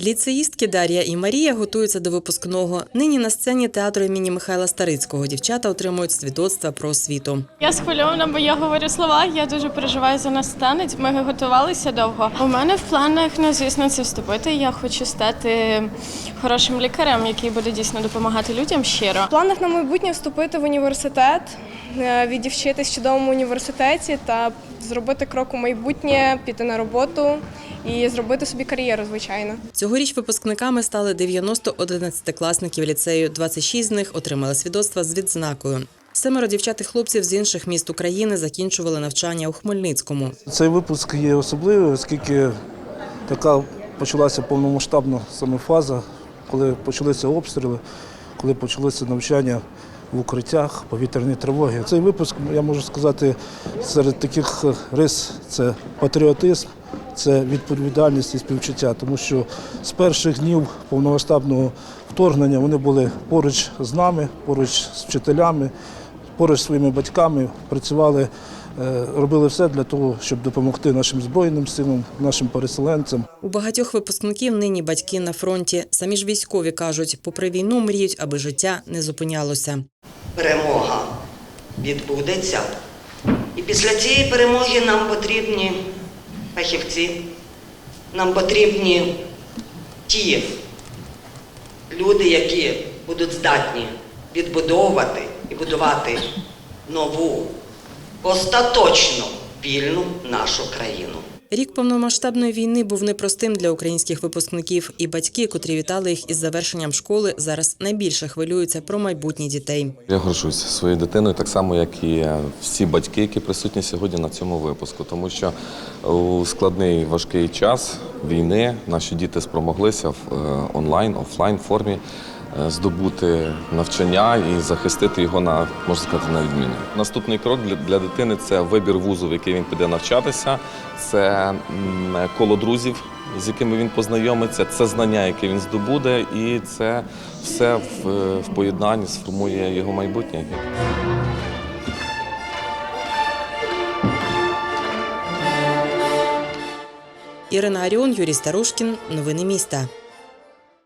Ліцеїстки Дар'я і Марія готуються до випускного. Нині на сцені театру імені Михайла Старицького дівчата отримують свідоцтва про освіту. Я схвильована, бо я говорю слова. Я дуже переживаю за нас танець. Ми готувалися довго. У мене в планах, ну звісно, це вступити. Я хочу стати хорошим лікарем, який буде дійсно допомагати людям щиро. В планах на майбутнє вступити в університет, відівчитись в чудовому університеті та зробити крок у майбутнє, піти на роботу і зробити собі кар'єру, звичайно. Цьогоріч випускниками стали 90 одинадцятикласників ліцею. 26 з них отримали свідоцтва з відзнакою. Семеро дівчат і хлопців з інших міст України закінчували навчання у Хмельницькому. Цей випуск є особливий, оскільки така почалася повномасштабна саме фаза, коли почалися обстріли, коли почалося навчання в укриттях, повітряні тривоги. Цей випуск, я можу сказати, серед таких рис це патріотизм, це відповідальність і співчуття, тому що з перших днів повномасштабного вторгнення вони були поруч з нами, поруч з вчителями, поруч з своїми батьками, працювали робили все для того, щоб допомогти нашим збройним силам, нашим переселенцям. У багатьох випускників нині батьки на фронті. Самі ж військові кажуть, попри війну мріють, аби життя не зупинялося. перемога відбудеться. І після цієї перемоги нам потрібні фахівці, нам потрібні ті люди, які будуть здатні відбудовувати і будувати нову, остаточно вільну нашу країну. Рік повномасштабної війни був непростим для українських випускників, і батьки, котрі вітали їх із завершенням школи, зараз найбільше хвилюються про майбутнє дітей. Я горжусь своєю дитиною, так само, як і всі батьки, які присутні сьогодні на цьому випуску, тому що у складний важкий час війни наші діти спромоглися в е, онлайн, офлайн формі здобути навчання і захистити його на можна сказати на відміну. Наступний крок для, дитини це вибір вузу, в який він піде навчатися, це коло друзів, з якими він познайомиться, це знання, яке він здобуде, і це все в, е, в поєднанні сформує його майбутнє. Ірина Аріон, Юрій Старушкін. Новини міста.